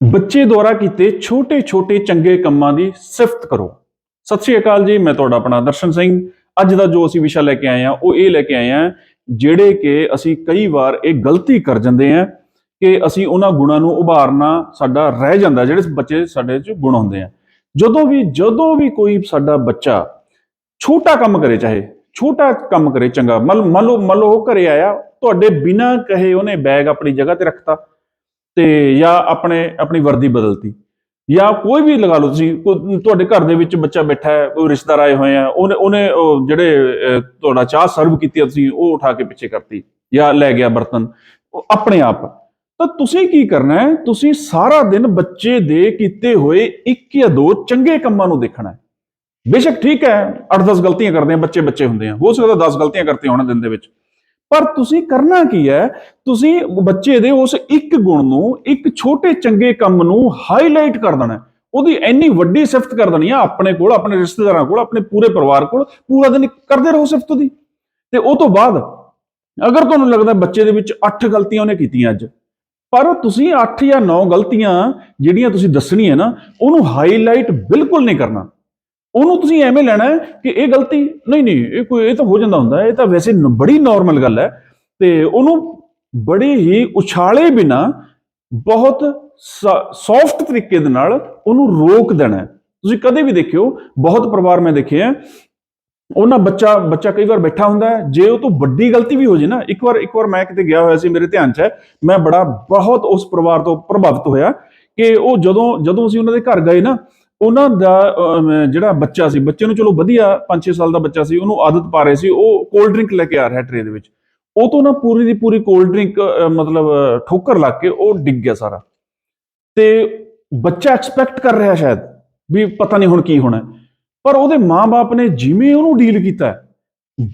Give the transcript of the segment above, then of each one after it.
ਬੱਚੇ ਦੁਆਰਾ ਕੀਤੇ ਛੋਟੇ-ਛੋਟੇ ਚੰਗੇ ਕੰਮਾਂ ਦੀ ਸਿਫਤ ਕਰੋ। ਸਤਿ ਸ਼੍ਰੀ ਅਕਾਲ ਜੀ, ਮੈਂ ਤੁਹਾਡਾ ਆਪਣਾ ਦਰਸ਼ਨ ਸਿੰਘ। ਅੱਜ ਦਾ ਜੋ ਅਸੀਂ ਵਿਸ਼ਾ ਲੈ ਕੇ ਆਏ ਹਾਂ, ਉਹ ਇਹ ਲੈ ਕੇ ਆਏ ਹਾਂ, ਜਿਹੜੇ ਕਿ ਅਸੀਂ ਕਈ ਵਾਰ ਇਹ ਗਲਤੀ ਕਰ ਜਾਂਦੇ ਹਾਂ ਕਿ ਅਸੀਂ ਉਹਨਾਂ ਗੁਣਾਂ ਨੂੰ ਉਭਾਰਨਾ ਸਾਡਾ ਰਹਿ ਜਾਂਦਾ, ਜਿਹੜੇ ਬੱਚੇ ਸਾਡੇ 'ਚ ਗੁਣ ਹੁੰਦੇ ਆ। ਜਦੋਂ ਵੀ ਜਦੋਂ ਵੀ ਕੋਈ ਸਾਡਾ ਬੱਚਾ ਛੋਟਾ ਕੰਮ ਕਰੇ, ਚਾਹੇ ਛੋਟਾ ਕੰਮ ਕਰੇ ਚੰਗਾ, ਮੰਨ ਮੰਨ ਲਓ ਮੰਨ ਲਓ ਉਹ ਘਰੇ ਆਇਆ, ਤੁਹਾਡੇ ਬਿਨਾਂ ਕਹੇ ਉਹਨੇ ਬੈਗ ਆਪਣੀ ਜਗ੍ਹਾ ਤੇ ਰੱਖਤਾ ਤੇ ਜਾਂ ਆਪਣੇ, ਆਪਣੀ ਵਰਦੀ ਬਦਲਤੀ। ਜਾਂ ਕੋਈ ਵੀ ਲਗਾ ਲਓ ਤੁਸੀਂ ਤੁਹਾਡੇ ਘਰ ਦੇ ਵਿੱਚ ਬੱਚਾ ਬੈਠਾ ਹੈ, ਕੋਈ ਰਿਸ਼ਤੇਦਾਰ ਆਏ ਹੋਏ ਆ, ਉਹਨੇ ਉਹਨੇ ਜਿਹੜੇ ਤੁਹਾਡਾ ਚਾਹ ਸਰਵ ਕੀਤੀ ਤੁਸੀਂ, ਉਹ ਉਠਾ ਕੇ ਪਿੱਛੇ ਕਰਤੀ ਜਾਂ ਲੈ ਗਿਆ ਬਰਤਨ, ਉਹ ਆਪਣੇ ਆਪ। ਤਾਂ ਤੁਸੀਂ ਕੀ ਕਰਨਾ ਹੈ, ਤੁਸੀਂ ਸਾਰਾ ਦਿਨ ਬੱਚੇ ਦੇ ਕੀਤੇ ਹੋਏ ਇੱਕ ਜਾਂ ਦੋ ਚੰਗੇ ਕੰਮਾਂ ਨੂੰ ਦੇਖਣਾ ਹੈ। ਬੇਸ਼ੱਕ ਠੀਕ ਹੈ 8-10 ਗਲਤੀਆਂ ਕਰਦੇ ਆ ਬੱਚੇ ਬੱਚੇ ਹੁੰਦੇ ਆ। ਹੋ ਸਕਦਾ 10 ਗਲਤੀਆਂ ਕਰਤੇ ਹੋਣ ਦਿਨ ਦੇ ਵਿੱਚ। ਪਰ ਤੁਸੀਂ ਕਰਨਾ ਕੀ ਹੈ? ਤੁਸੀਂ ਬੱਚੇ ਦੇ ਉਸ ਇੱਕ ਗੁਣ ਨੂੰ, ਇੱਕ ਛੋਟੇ ਚੰਗੇ ਕੰਮ ਨੂੰ ਹਾਈਲਾਈਟ ਕਰ ਦੇਣਾ ਉਹਦੀ ਇੰਨੀ ਵੱਡੀ ਸਿਫਤ ਕਰ ਦੇਣੀ ਆ ਆਪਣੇ ਕੋਲ, ਆਪਣੇ ਰਿਸ਼ਤੇਦਾਰਾਂ ਕੋਲ, ਆਪਣੇ ਪੂਰੇ ਪਰਿਵਾਰ ਕੋਲ, ਪੂਰਾ ਦਿਨ ਕਰਦੇ ਰਹੋ ਸਿਫਤ ਦੀ ਤੇ ਉਹ ਤੋਂ ਬਾਅਦ ਅਗਰ ਤੁਹਾਨੂੰ ਲੱਗਦਾ ਬੱਚੇ ਦੇ ਵਿੱਚ 8 ਗਲਤੀਆਂ ਉਹਨੇ ਕੀਤੀਆਂ ਅੱਜ, ਪਰ ਤੁਸੀਂ 8 ਜਾਂ 9 ਗਲਤੀਆਂ ਜਿਹੜੀਆਂ ਤੁਸੀਂ ਦੱਸਣੀਆਂ ਨਾ, ਉਹਨੂੰ ਹਾਈਲਾਈਟ ਬਿਲਕੁਲ ਨਹੀਂ ਕਰਨਾ। ਉਹਨੂੰ ਤੁਸੀਂ ਐਵੇਂ ਲੈਣਾ ਕਿ ਇਹ ਗਲਤੀ, ਨਹੀਂ ਨਹੀਂ, ਇਹ ਕੋਈ, ਇਹ ਤਾਂ ਹੋ ਜਾਂਦਾ ਹੁੰਦਾ ਇਹ ਤਾਂ ਵੈਸੇ ਬੜੀ ਨਾਰਮਲ ਗੱਲ ਹੈ ਤੇ ਉਹਨੂੰ ਬੜੇ ਹੀ ਉਛਾਲੇ ਬਿਨਾ ਬਹੁਤ ਸੌਫਟ ਤਰੀਕੇ ਦੇ ਨਾਲ ਉਹਨੂੰ ਰੋਕ ਦੇਣਾ ਤੁਸੀਂ ਕਦੇ ਵੀ ਦੇਖਿਓ, ਬਹੁਤ ਪਰਿਵਾਰ ਮੈਂ ਦੇਖੇ ਆ ਉਹਨਾਂ ਬੱਚਾ ਬੱਚਾ ਕਈ ਵਾਰ ਬੈਠਾ ਹੁੰਦਾ ਜੇ ਉਹ ਤੋਂ ਵੱਡੀ ਗਲਤੀ ਵੀ ਹੋ ਜੇ ਨਾ, ਇੱਕ ਵਾਰ ਇੱਕ ਵਾਰ ਮੈਂ ਕਿਤੇ ਗਿਆ ਹੋਇਆ ਸੀ ਮੇਰੇ ਧਿਆਨ 'ਚ ਹੈ, ਮੈਂ ਬੜਾ ਬਹੁਤ ਉਸ ਪਰਿਵਾਰ ਤੋਂ ਪ੍ਰਭਾਵਿਤ ਹੋਇਆ ਕਿ ਉਹ ਜਦੋਂ ਜਦੋਂ ਅਸੀਂ ਉਹਨਾਂ ਦੇ ਘਰ ਗਏ ਨਾ ਉਹਨਾਂ ਦਾ ਅਮ, ਜਿਹੜਾ ਬੱਚਾ ਸੀ ਬੱਚੇ ਨੂੰ ਚਲੋ ਵਧੀਆ 5-6 ਸਾਲ ਦਾ ਬੱਚਾ ਸੀ ਉਹਨੂੰ ਆਦਤ ਪਾ ਰਹੇ ਸੀ ਉਹ ਕੋਲਡ ਡਰਿੰਕ ਲੈ ਕੇ ਆ ਰਿਹਾ ਟਰੇ ਦੇ ਵਿੱਚ। ਉਹ ਤੋਂ ਨਾ ਪੂਰੀ ਦੀ ਪੂਰੀ ਕੋਲਡ ਡਰਿੰਕ ਮਤਲਬ ਅ, ਠੋਕਰ ਲੱਗ ਕੇ ਉਹ ਡਿੱਗ ਗਿਆ ਸਾਰਾ। ਤੇ ਬੱਚਾ ਐਕਸਪੈਕਟ ਕਰ ਰਿਹਾ ਸ਼ਾਇਦ ਵੀ ਪਤਾ ਨਹੀਂ ਹੁਣ ਕੀ ਹੋਣਾ ਪਰ ਉਹਦੇ ਮਾਪੇ ਨੇ ਜਿਵੇਂ ਉਹਨੂੰ ਡੀਲ ਕੀਤਾ ਹੈ,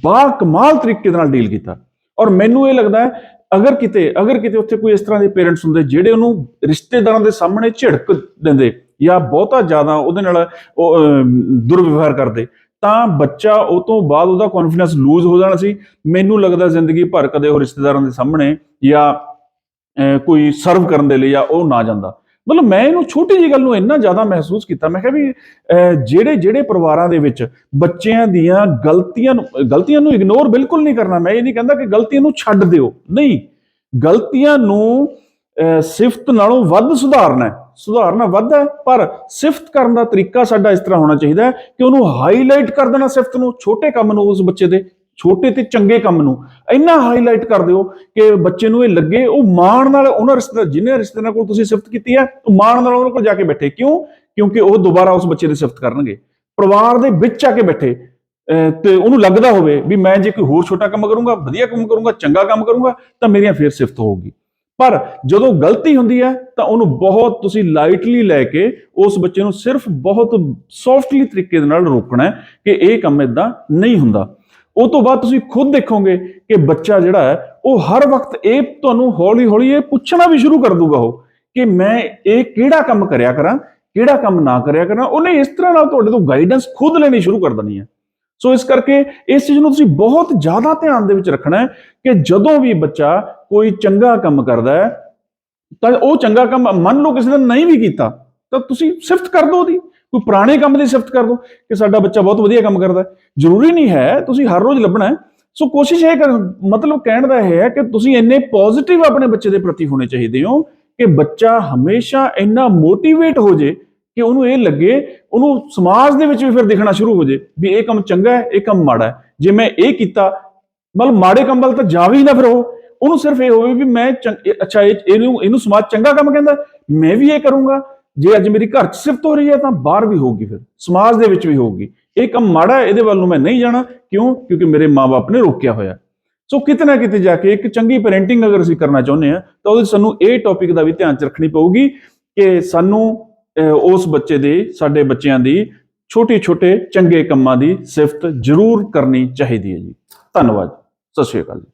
ਬਾ ਕਮਾਲ ਤਰੀਕੇ ਦੇ ਨਾਲ ਡੀਲ ਕੀਤਾ। ਔਰ ਮੈਨੂੰ ਇਹ ਲੱਗਦਾ ਹੈ ਅਗਰ ਕਿਤੇ ਅਗਰ ਕਿਤੇ ਉੱਥੇ ਕੋਈ ਇਸ ਤਰ੍ਹਾਂ ਦੇ ਪੇਰੈਂਟਸ ਹੁੰਦੇ ਜਿਹੜੇ ਉਹਨੂੰ ਰਿਸ਼ਤੇਦਾਰਾਂ ਦੇ ਸਾਹਮਣੇ ਝਿੜਕ ਦਿੰਦੇ ਜਾਂ ਬਹੁਤਾ ਜ਼ਿਆਦਾ ਉਹਦੇ ਨਾਲ ਉਹ ਦੁਰਵਿਵਹਾਰ ਕਰਦੇ, ਤਾਂ ਬੱਚਾ ਉਹ ਤੋਂ ਬਾਅਦ ਉਹਦਾ ਕੌਨਫੀਡੈਂਸ ਲੂਜ਼ ਹੋ ਜਾਣਾ ਸੀ। ਮੈਨੂੰ ਲੱਗਦਾ ਜ਼ਿੰਦਗੀ ਭਰ ਕਦੇ ਉਹ ਰਿਸ਼ਤੇਦਾਰਾਂ ਦੇ ਸਾਹਮਣੇ ਜਾਂ ਕੋਈ ਸਰਵ ਕਰਨ ਦੇ ਲਈ ਜਾਂ ਉਹ ਨਾ ਜਾਂਦਾ। ਮਤਲਬ ਮੈਂ ਇਹਨੂੰ ਛੋਟੀ ਜੀ ਗੱਲ ਨੂੰ ਇੰਨਾ ਜ਼ਿਆਦਾ ਮਹਿਸੂਸ ਕੀਤਾ। ਮੈਂ ਕਿਹਾ ਵੀ ਜਿਹੜੇ ਜਿਹੜੇ ਪਰਿਵਾਰਾਂ ਦੇ ਵਿੱਚ ਬੱਚਿਆਂ ਦੀਆਂ ਗਲਤੀਆਂ ਨੂੰ ਗਲਤੀਆਂ ਨੂੰ ਇਗਨੋਰ ਬਿਲਕੁਲ ਨਹੀਂ ਕਰਨਾ, ਮੈਂ ਇਹ ਨਹੀਂ ਕਹਿੰਦਾ ਕਿ ਗਲਤੀਆਂ ਨੂੰ ਛੱਡ ਦਿਓ। ਨਹੀਂ, ਗਲਤੀਆਂ ਨੂੰ ਸਿਫਤ ਨਾਲੋਂ ਵੱਧ ਸੁਧਾਰਨਾ ਸੁਧਾਰਨਾ ਵੱਧਦਾ ਪਰ ਸਿਫਤ ਕਰਨ ਦਾ ਤਰੀਕਾ ਸਾਡਾ ਇਸ ਤਰ੍ਹਾਂ ਹੋਣਾ ਚਾਹੀਦਾ ਕਿ ਉਹਨੂੰ ਹਾਈਲਾਈਟ ਕਰ ਦੇਣਾ ਸਿਫਤ ਨੂੰ, ਛੋਟੇ ਕੰਮ ਨੂੰ ਉਸ ਬੱਚੇ ਦੇ, ਛੋਟੇ ਤੇ ਚੰਗੇ ਕੰਮ ਨੂੰ। ਇੰਨਾ ਹਾਈਲਾਈਟ ਕਰ ਦਿਓ ਕਿ ਬੱਚੇ ਨੂੰ ਇਹ ਲੱਗੇ, ਉਹ ਮਾਣ ਨਾਲ ਉਹਨਾਂ ਰਿਸ਼ਤੇਦਾਰ ਜਿਹਨੇ ਰਿਸ਼ਤੇਦਾਰਾਂ ਕੋਲ ਤੁਸੀਂ ਸਿਫਤ ਕੀਤੀ ਹੈ, ਉਹ ਮਾਣ ਨਾਲ ਉਹਨਾਂ ਕੋਲ ਜਾ ਕੇ ਬੈਠੇ। ਕਿਉਂ? ਕਿਉਂਕਿ ਉਹ ਦੁਬਾਰਾ ਉਸ ਬੱਚੇ ਦੀ ਸਿਫਤ ਕਰਨਗੇ। ਪਰਿਵਾਰ ਦੇ ਵਿੱਚ ਆ ਕੇ ਬੈਠੇ, ਅਹ, ਤੇ ਉਹਨੂੰ ਲੱਗਦਾ ਹੋਵੇ ਵੀ ਮੈਂ ਜੇ ਕੋਈ ਹੋਰ ਛੋਟਾ ਕੰਮ ਕਰੂੰਗਾ, ਵਧੀਆ ਕੰਮ ਕਰੂੰਗਾ, ਚੰਗਾ ਕੰਮ ਕਰੂੰਗਾ, ਤਾਂ ਮੇਰੀਆਂ ਫੇਰ ਸਿਫਤ ਹੋਊਗੀ। ਪਰ ਜਦੋਂ ਗਲਤੀ ਹੁੰਦੀ ਹੈ, ਤਾਂ ਉਹਨੂੰ ਬਹੁਤ ਤੁਸੀਂ ਲਾਈਟਲੀ ਲੈ ਕੇ ਉਸ ਬੱਚੇ ਨੂੰ ਸਿਰਫ ਬਹੁਤ ਸੌਫਟਲੀ ਤਰੀਕੇ ਦੇ ਨਾਲ ਰੋਕਣਾ ਹੈ ਕਿ ਇਹ ਕੰਮ ਇਦਾਂ ਨਹੀਂ ਹੁੰਦਾ। ਉਹ ਤੋਂ ਬਾਅਦ ਤੁਸੀਂ ਖੁਦ ਦੇਖੋਗੇ ਕਿ ਬੱਚਾ ਜਿਹੜਾ ਹੈ, ਉਹ ਹਰ ਵਕਤ ਇਹ ਤੁਹਾਨੂੰ ਹੌਲੀ ਹੌਲੀ ਇਹ ਪੁੱਛਣਾ ਵੀ ਸ਼ੁਰੂ ਕਰ ਦੂਗਾ ਉਹ ਕਿ ਮੈਂ ਇਹ ਕਿਹੜਾ ਕੰਮ ਕਰਿਆ ਕਰਾਂ, ਕਿਹੜਾ ਕੰਮ ਨਾ ਕਰਿਆ ਕਰਾਂ। ਉਹਨੇ ਇਸ ਤਰ੍ਹਾਂ ਨਾਲ ਤੁਹਾਡੇ ਤੋਂ ਗਾਈਡੈਂਸ ਖੁਦ ਲੈਣੀ ਸ਼ੁਰੂ ਕਰ ਦੇਣੀ ਹੈ। ਸੋ ਇਸ ਕਰਕੇ ਇਸ ਚੀਜ਼ ਨੂੰ ਤੁਸੀਂ ਬਹੁਤ ਜ਼ਿਆਦਾ ਧਿਆਨ ਦੇ ਵਿੱਚ ਰੱਖਣਾ ਹੈ ਕਿ ਜਦੋਂ ਵੀ ਬੱਚਾ ਕੋਈ ਚੰਗਾ ਕੰਮ ਕਰਦਾ ਹੈ, ਤਾਂ ਉਹ ਚੰਗਾ ਕੰਮ ਮੰਨ ਲਓ ਕਿਸੇ ਨੇ ਨਹੀਂ ਵੀ ਕੀਤਾ, ਤਾਂ ਤੁਸੀਂ ਸਿਫਤ ਕਰ ਦਿਓ ਉਹਦੀ। ਕੋਈ ਪੁਰਾਣੇ ਕੰਮ ਦੀ ਸਿਫਤ ਕਰ ਦਿਓ ਕਿ ਸਾਡਾ ਬੱਚਾ ਬਹੁਤ ਵਧੀਆ ਕੰਮ ਕਰਦਾ ਹੈ। ਜ਼ਰੂਰੀ ਨਹੀਂ ਹੈ, ਤੁਸੀਂ ਹਰ ਰੋਜ਼ ਲੱਭਣਾ ਹੈ। ਸੋ ਕੋਸ਼ਿਸ਼ ਇਹ ਕਰ, ਮਤਲਬ ਕਹਿਣ ਦਾ ਇਹ ਹੈ ਕਿ ਤੁਸੀਂ ਇੰਨੇ ਪੋਜ਼ਿਟਿਵ ਆਪਣੇ ਬੱਚੇ ਦੇ ਪ੍ਰਤੀ ਹੋਣੇ ਚਾਹੀਦੇ ਹੋ ਕਿ ਬੱਚਾ ਹਮੇਸ਼ਾ ਇੰਨਾ ਮੋਟੀਵੇਟ ਹੋ ਜੇ ਕਿ ਉਹਨੂੰ ਇਹ ਲੱਗੇ, ਉਹਨੂੰ ਸਮਾਜ ਦੇ ਵਿੱਚ ਵੀ ਫਿਰ ਦਿਖਣਾ ਸ਼ੁਰੂ ਹੋ ਜੇ ਵੀ ਇਹ ਕੰਮ ਚੰਗਾ ਹੈ, ਇਹ ਕੰਮ ਮਾੜਾ ਹੈ। ਜੇ ਮੈਂ ਇਹ ਕੀਤਾ, ਮਤਲਬ ਮਾੜੇ ਕੰਮ ਵੱਲ ਤਾਂ ਜਾਵੇ ਹੀ ਨਾ ਫਿਰ ਉਹ। ਉਹਨੂੰ ਸਿਰਫ ਇਹ ਹੋਵੇ ਵੀ ਮੈਂ ਚੰਗ- ਇਹ- ਅੱਛਾ, ਇਹ- ਇਹਨੂੰ ਇਹਨੂੰ ਸਮਾਜ ਚੰਗਾ ਕੰਮ ਕਹਿੰਦਾ ਮੈਂ ਵੀ ਇਹ ਕਰੂੰਗਾ। ਜੇ ਅੱਜ ਮੇਰੀ ਘਰ 'ਚ ਸਿਫਤ ਹੋ ਰਹੀ ਹੈ ਤਾਂ ਬਾਹਰ ਵੀ ਹੋਊਗੀ ਫਿਰ। ਸਮਾਜ ਦੇ ਵਿੱਚ ਵੀ ਹੋਊਗੀ। ਇਹ ਕੰਮ ਮਾੜਾ ਇਹਦੇ ਵੱਲ ਨੂੰ ਮੈਂ ਨਹੀਂ ਜਾਣਾ। ਕਿਉਂ? ਕਿਉਂਕਿ ਮੇਰੇ ਮਾਪੇ ਨੇ ਰੋਕਿਆ ਹੋਇਆ ਸੋ ਕਿਤੇ ਨਾ ਕਿਤੇ ਜਾ ਕੇ ਇੱਕ ਚੰਗੀ ਪੈਰੈਂਟਿੰਗ ਅਗਰ ਅਸੀਂ ਕਰਨਾ ਚਾਹੁੰਦੇ ਹਾਂ, ਤਾਂ ਉਹਦੇ 'ਚ ਸਾਨੂੰ ਇਹ ਟੌਪਿਕ ਦਾ ਵੀ ਧਿਆਨ 'ਚ ਰੱਖਣੀ ਪਊਗੀ ਕਿ ਸਾਨੂੰ ਉਸ ਬੱਚੇ ਦੇ, ਸਾਡੇ ਬੱਚਿਆਂ ਦੀ ਛੋਟੇ ਛੋਟੇ ਚੰਗੇ ਕੰਮਾਂ ਦੀ ਸਿਫਤ ਜ਼ਰੂਰ ਕਰਨੀ ਚਾਹੀਦੀ ਹੈ ਜੀ। ਧੰਨਵਾਦ। ਸਤਿ ਸ਼੍ਰੀ ਅਕਾਲ ਜੀ।